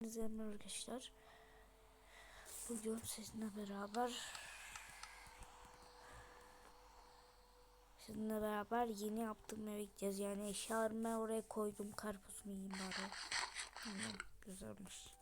Merhaba arkadaşlar. Bugün sizinle beraber sizinle beraber yeni yaptığım eve gideceğiz. Yani eşyalarımı oraya koydum. Karpuzumu yiyeyim bari. Hmm, güzelmiş.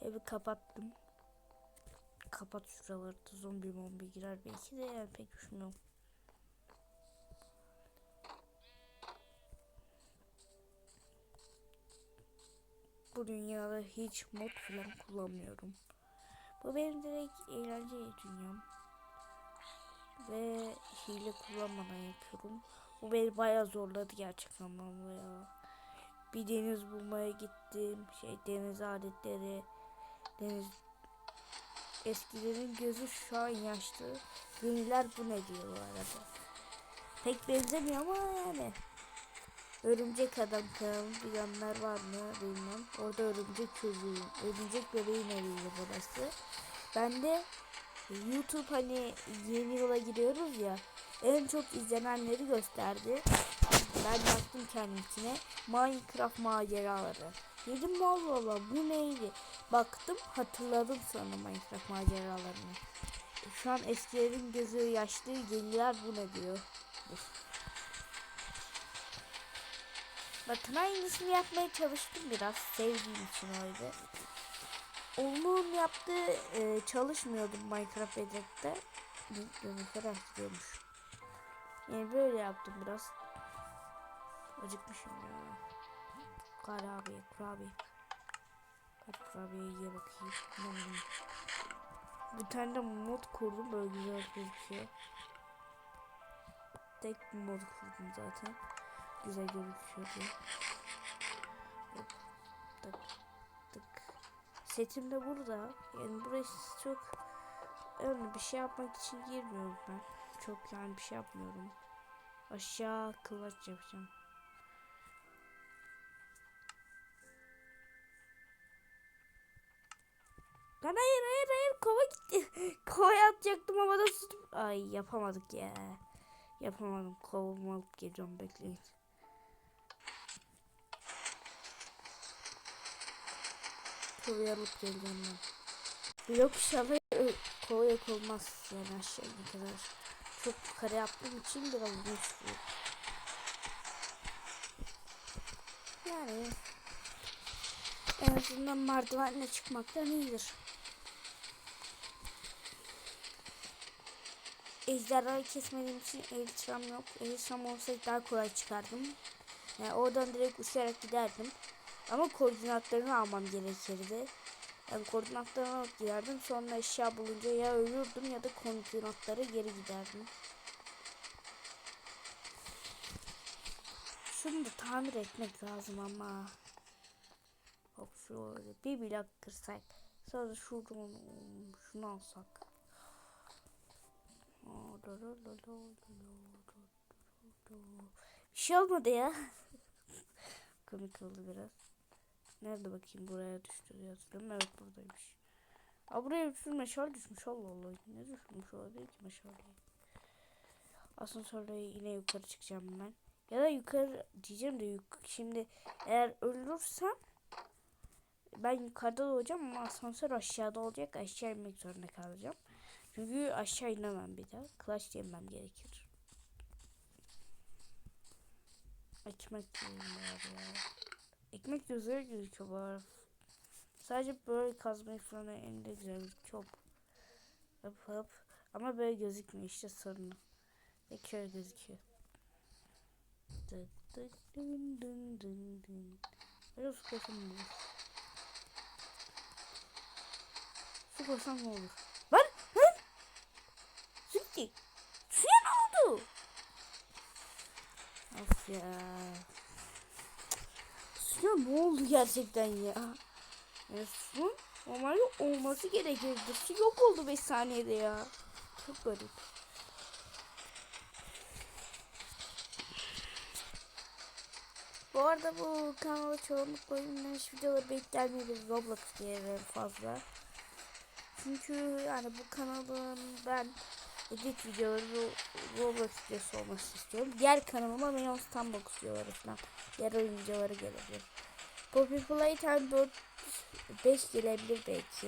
Evi kapattım. Kapat şuraları da zombi mombi girer belki de yani pek düşünmüyorum. Bu dünyada hiç mod falan kullanmıyorum. Bu benim direkt eğlenceli dünyam. Ve hile kullanmadan yapıyorum. Bu beni bayağı zorladı gerçekten anlamda ya. Bir deniz bulmaya gittim. Şey deniz aletleri. Deniz eskilerin gözü şu an yaşlı. Yeniler bu ne diyor bu arada. Pek benzemiyor ama yani. Örümcek Adam kanalı bilenler var mı bilmem. Orada örümcek çocuğu, örümcek bebeğin eviydi burası. Ben de YouTube hani yeni yıla giriyoruz ya. En çok izlenenleri gösterdi. Ben baktım kendimkine. Minecraft maceraları. Dedim Allah Allah bu neydi? Baktım hatırladım sonra Minecraft maceralarını. Şu an eskilerin gözü yaşlı yeniler bu ne diyor. Uf. Bakın aynısını yapmaya çalıştım biraz. Sevdiğim için öyle. Onun yaptığı e, çalışmıyordu Minecraft Bedrock'ta. Görüntüler açtırıyormuş. Yani böyle yaptım biraz. Acıkmışım ya. Kurabiye, kurabiye. Hadi kurabiye ye bakayım. Hmm. Bir tane de mod kurdum böyle güzel gözüküyor. Tek mod kurdum zaten güzel gözüküyor. Hop, tık tık. Setim de burada. Yani burası çok öyle bir şey yapmak için girmiyorum ben. Çok yani bir şey yapmıyorum. Aşağı kılıç yapacağım. Lan hayır hayır hayır kova gitti. Kovaya atacaktım havada tutup. Ay yapamadık ya. Yapamadım. Kovamı alıp geliyorum bekleyin. Kovaya alıp geleceğim ben. Blok e, kovaya olmaz yani aşağıya kadar. Çok kare yaptığım için biraz güçlü. Yani en azından merdivenle çıkmaktan iyidir. Ejderhayı kesmediğim için elitram yok. Elitram olsaydı daha kolay çıkardım. Yani oradan direkt uçarak giderdim. Ama koordinatlarını almam gerekirdi. Yani koordinatlarını alıp giderdim. Sonra eşya bulunca ya ölürdüm ya da koordinatlara geri giderdim. Şunu da tamir etmek lazım ama. Hop şöyle bir blok kırsak. Sonra şuradan şunu alsak. Bir şey olmadı ya. Komik oldu biraz. Nerede bakayım buraya düştü diye hatırlıyorum. Evet buradaymış. Aa buraya bir meşal düşmüş Allah Allah. Ne düşmüş olabilir ki meşale? Asansörle yine yukarı çıkacağım ben. Ya da yukarı diyeceğim de yuk şimdi eğer ölürsem ben yukarıda olacağım ama asansör aşağıda olacak. Aşağı inmek zorunda kalacağım. Çünkü aşağı inemem bir daha. Clutch yemem gerekir. Ekmek yiyeyim ya. Ekmek güzel gözüküyor arada. Sadece böyle kazmayı falan elinde güzel gözüküyor. Hop hop. Ama böyle gözükmüyor işte sorunu. Ve köy gözüküyor. Tık tık dın dın dın dın. Böyle su koysam ne olur? Su koysam ne olur? Lan! Lan! Sütti! Suya ne oldu? Of ya. Suya ne oldu gerçekten ya? Ya su normalde olması gerekirdi. Su yok oldu 5 saniyede ya. Çok garip. Bu arada bu kanala çoğunlukla oyunlamış videoları denk gelmedi Roblox diye fazla. Çünkü yani bu kanalın ben edit videoları Roblox videosu olması istiyorum. Diğer kanalıma Neon Sandbox videoları falan. Diğer oyun videoları gelebilir. Poppy Playtime 4 5 gelebilir belki.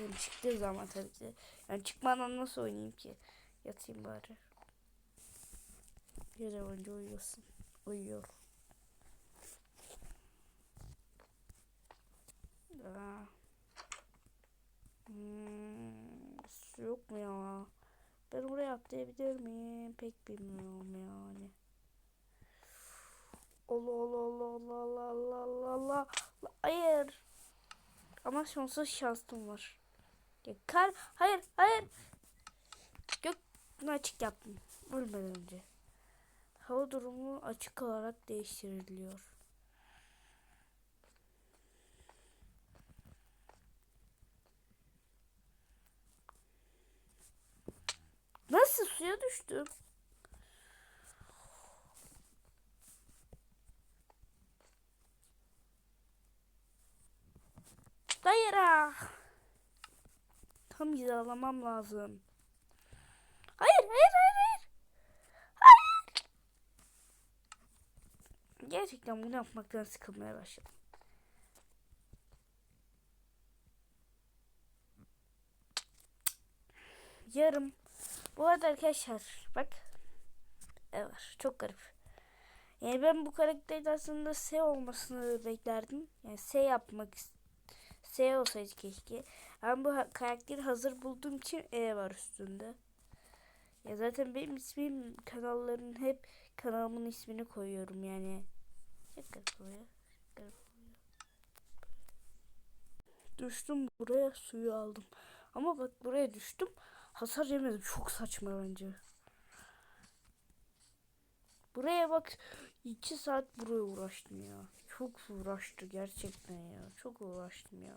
Yani çıktığı zaman tabii ki. Yani çıkmadan nasıl oynayayım ki? Yatayım bari. Bir an önce uyuyorsun. Uyuyor. Aa. Hmm, su yok mu ya? Ben oraya atlayabilir miyim? Pek bilmiyorum yani. Allah Allah Allah Allah Allah Allah Allah Allah. Hayır. Ama sonsuz şansım var. Kar. Hayır hayır. Gök açık yaptım. Ölmeden önce. Hava durumu açık olarak değiştiriliyor. Nasıl suya düştüm? Hayır ah. Tam hizalamam lazım. Hayır, hayır, hayır, hayır. Hayır. Gerçekten bunu yapmaktan sıkılmaya başladım. Yarım. Bu arada arkadaşlar bak. Evet çok garip. Yani ben bu karakterin aslında S olmasını beklerdim. Yani S yapmak S olsaydı keşke. Ama bu karakteri hazır bulduğum için E var üstünde. Ya zaten benim ismim kanalların hep kanalımın ismini koyuyorum yani. Çok garip oluyor. garip oluyor. Düştüm buraya suyu aldım. Ama bak buraya düştüm. Hasar yemedim. Çok saçma bence. Buraya bak. iki saat buraya uğraştım ya. Çok uğraştı gerçekten ya. Çok uğraştım ya.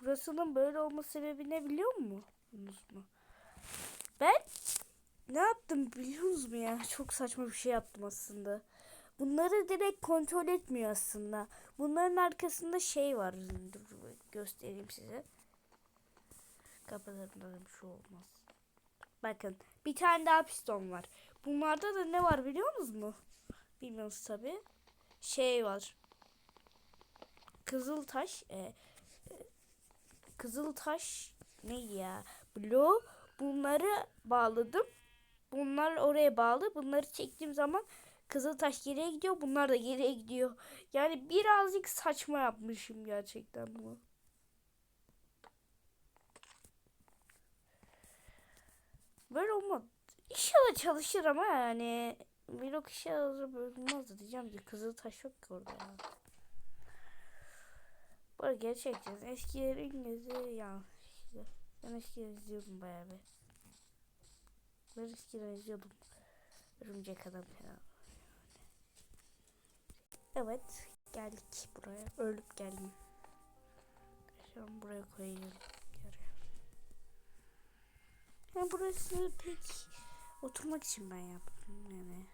Burasının böyle olma sebebi ne biliyor musunuz mu? Ben ne yaptım biliyor musunuz mu ya? Çok saçma bir şey yaptım aslında. Bunları direkt kontrol etmiyor aslında. Bunların arkasında şey var. Dur göstereyim size. Kapatalım şu olmaz. Bakın bir tane daha piston var. Bunlarda da ne var biliyor musunuz mu? Bilmiyorsunuz tabi. Şey var. Kızıltaş. E, e, Kızıltaş ne ya? Blue. Bunları bağladım. Bunlar oraya bağlı. Bunları çektiğim zaman Kızıltaş geriye gidiyor. Bunlar da geriye gidiyor. Yani birazcık saçma yapmışım gerçekten bunu. Böyle olmadı. İnşallah çalışır ama yani vlog işe hazır böyle olmaz diyeceğim ki Kızıltaş yok ki orada. Bu arada gerçekten eskilerin gözü ya işte. Ben eskiden izliyordum bayağı bir. Ben eskiden izliyordum. Örümcek Adam falan. Evet geldik buraya. Ölüp geldim. An buraya. Yarı. Yani burası pek oturmak için ben yaptım yani.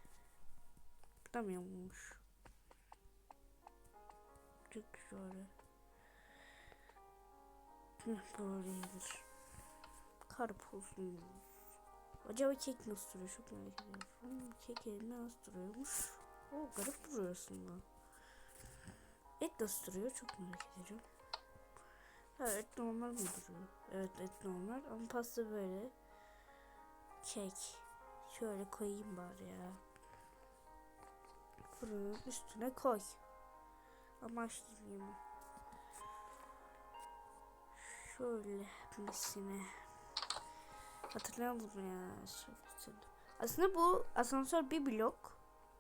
Tutamıyormuş. Çok şöyle. Böyledir. Karpuzumuz. Acaba kek nasıl duruyor çok merak ediyorum. Kek elinde nasıl duruyormuş. O garip duruyor aslında. Et nasıl duruyor çok merak ediyorum. Ha et normal mi duruyor? Evet et normal ama pasta böyle. Kek. Şöyle koyayım bari ya. Fırının üstüne koy. Amaçlayayım. Şöyle misine. Hatırlayalım ya. Aslında bu asansör bir blok.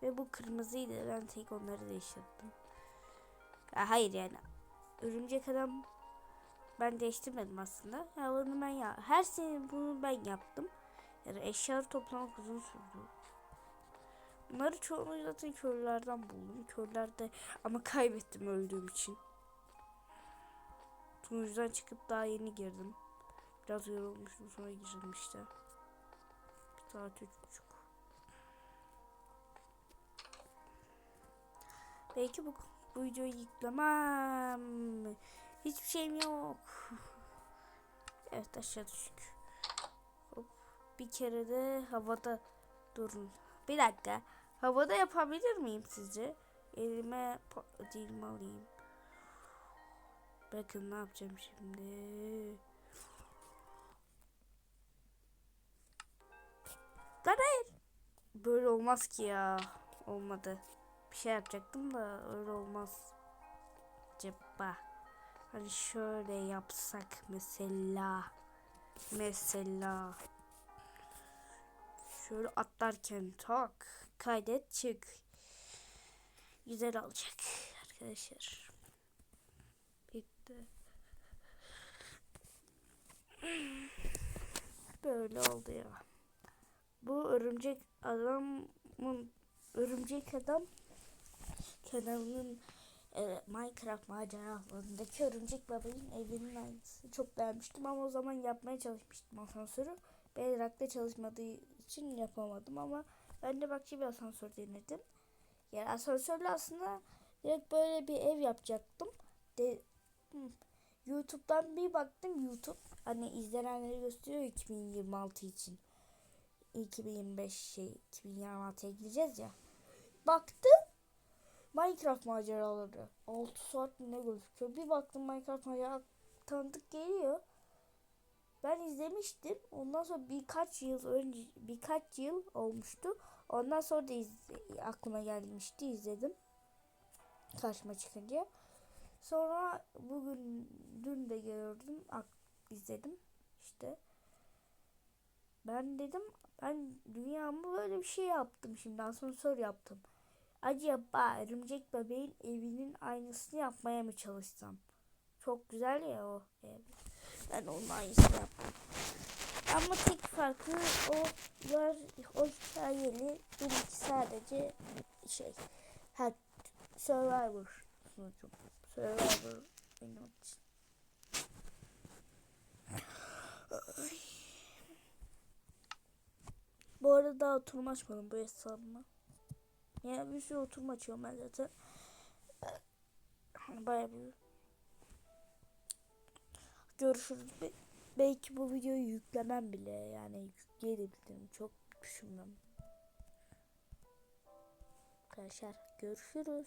Ve bu kırmızıydı. Ben tek onları değiştirdim. Ha, hayır yani. Örümcek adam ben değiştirmedim aslında. Ya bunu ben ya her sene bunu ben yaptım. Yani eşyaları toplamak uzun sürdü. Bunları çoğunu zaten köylerden buldum. Köylerde ama kaybettim öldüğüm için. Sunucudan çıkıp daha yeni girdim. Biraz yorulmuştum sonra girdim işte. Saat üç buçuk. Belki bu, bu videoyu yüklemem. Hiçbir şeyim yok. Evet aşağı düştük. Hop. Bir kere de havada durun. Bir dakika. Havada yapabilir miyim sizce? Elime dilimi alayım. Bakın ne yapacağım şimdi. Lan. Böyle olmaz ki ya. Olmadı. Bir şey yapacaktım da öyle olmaz. Acaba. Hani şöyle yapsak mesela. Mesela. Şöyle atlarken tak. Kaydet çık. Güzel olacak arkadaşlar. Bitti. Böyle oldu ya. Bu örümcek adamın örümcek adam kanalının e, Minecraft maceralarındaki örümcek babayın evinin aynısı. Çok beğenmiştim ama o zaman yapmaya çalışmıştım asansörü. Bedrock'ta çalışmadığı için yapamadım ama ben de bak bir asansör denedim. Yani asansörle aslında direkt böyle bir ev yapacaktım. De, hı, YouTube'dan bir baktım YouTube hani izlenenleri gösteriyor 2026 için. 2025 şey 2026'ya gireceğiz ya. Baktım Minecraft maceraları. 6 saat ne gözüküyor. Bir baktım Minecraft macera tanıdık geliyor. Ben izlemiştim. Ondan sonra birkaç yıl önce birkaç yıl olmuştu. Ondan sonra da iz- aklıma gelmişti izledim. Karşıma çıkınca. Sonra bugün dün de gördüm izledim işte. Ben dedim ben dünyamı böyle bir şey yaptım şimdi asansör yaptım. Acaba örümcek bebeğin evinin aynısını yapmaya mı çalışsam? Çok güzel ya o ev. Ben onun aynısını yaptım. Ama tek farkı o var o hikayeli benimki sadece şey ha, Survivor sunucum. Survivor benim için. Bu arada daha oturma açmadım bu hesabıma. Yani bir sürü oturma açıyorum ben zaten. Bayağı bir. Görüşürüz. Be- belki bu videoyu yüklemem bile yani yükleyebilirim. Çok düşünmem. Arkadaşlar görüşürüz.